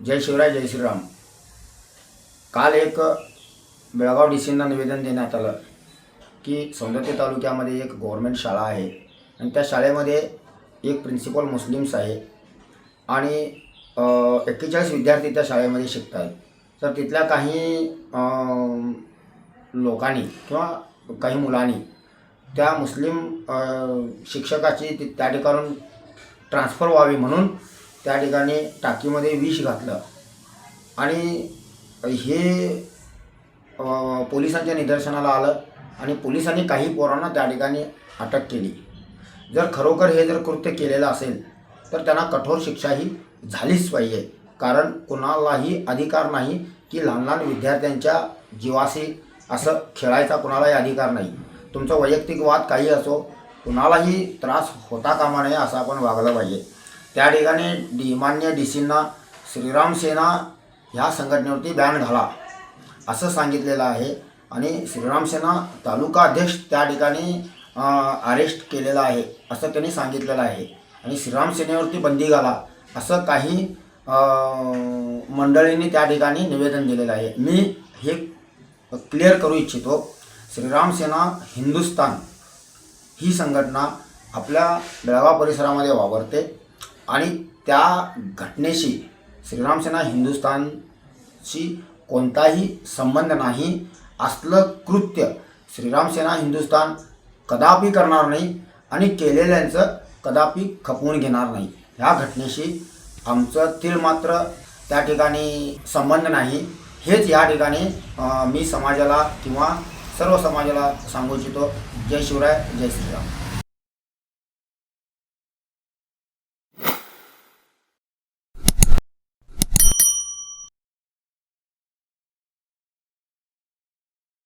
जय शिवराय जय श्रीराम. काल एक बेळगाव डी सींना निवेदन देण्यात आलं की सौंदर्य तालुक्यामध्ये एक गव्हर्मेंट शाळा आहे आणि त्या शाळेमध्ये एक प्रिन्सिपल मुस्लिम्स आहे आणि एक्केचाळीस विद्यार्थी त्या शाळेमध्ये शिकत आहेत तर तिथल्या काही लोकांनी किंवा काही मुलांनी त्या मुस्लिम शिक्षकाची ती- त्या ठिकाणून ट्रान्सफर व्हावी म्हणून त्या ठिकाणी टाकीमध्ये विष घातलं. आणि हे पोलिसांच्या निदर्शनाला आलं आणि पोलिसांनी काही पोरांना त्या ठिकाणी अटक केली. जर खरोखर हे जर कृत्य केलेलं असेल तर त्यांना कठोर शिक्षा ही झालीच पाहिजे. कारण कुणालाही अधिकार नाही की लहान लहान विद्यार्थ्यांच्या जीवाशी असं खेळायचा कुणालाही अधिकार नाही. तुमचा वैयक्तिक वाद काही असो कुणालाही त्रास होता कामा नये असं आपण वागलं पाहिजे. त्या ठिकाणी डी मान्य डी सींना श्रीराम सेना ह्या संघटनेवरती बॅन घाला असं सांगितलेलं आहे. आणि श्रीराम सेना तालुका अध्यक्ष त्या ठिकाणी अरेस्ट केलेला आहे असं त्यांनी सांगितलेलं आहे. आणि श्रीराम सेनेवरती बंदी घाला असं काही मंडळींनी त्या ठिकाणी निवेदन दिलेलं आहे. मी हे क्लिअर करू इच्छितो श्रीराम सेना हिंदुस्तान ही संघटना आपल्या बेळगाव परिसरामध्ये वावरते. आणि त्या घटनेशी श्रीराम सेना हिंदुस्तानशी कोणताही संबंध नाही. असलं कृत्य श्रीराम सेना हिंदुस्तान कदापि करणार नाही आणि केलेल्यांचं कदापि खपवून घेणार नाही. ह्या घटनेशी आमचं तिळ मात्र त्या ठिकाणी संबंध नाही. हेच या ठिकाणी मी समाजाला किंवा सर्व समाजाला सांगू इच्छितो. जय शिवराय जय श्रीराम.